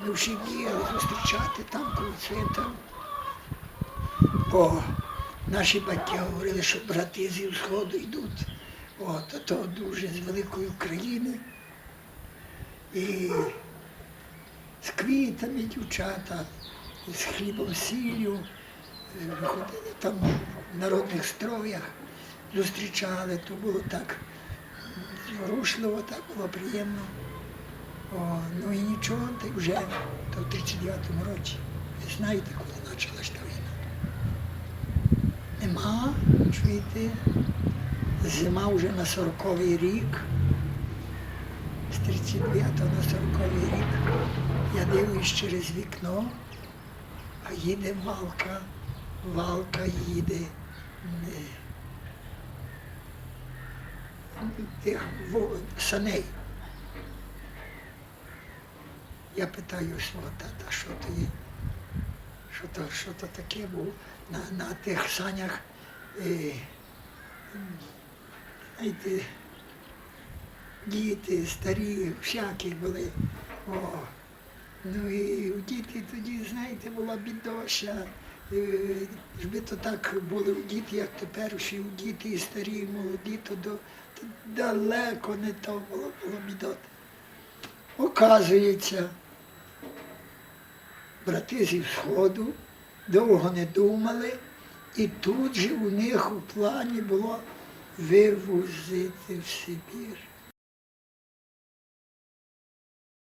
Ми всі бігали зустрічати там, цвітав. Бо наші батьки говорили, що брати зі сходу йдуть. От, а то дуже з великої України. І з квітами дівчата, з хлібом сіллю, виходили там в народних строях, зустрічали, то було так зворушливо, так було приємно. О, ну і нічого, так вже то в 39-му році. Ви знаєте, коли почалась та війна. Нема, чуєте, зима вже на 40-й рік. З 39 на 40 рік я дивлюсь через вікно, а їде валка, валка їде. Тих саней. Я питаю свого тата, що то є, що то, що то таке було на, на тих санях. Е, знаєте, діти, старі, всякі були. О. Ну і у діти тоді, знаєте, була бідоща. Е, Якби то так були у діти, як тепер всі у діти і старі, і молоді, то, до, то далеко не то було, було бідот. Оказується, брати зі Сходу довго не думали, і тут же у них у плані було вивозити в Сибір.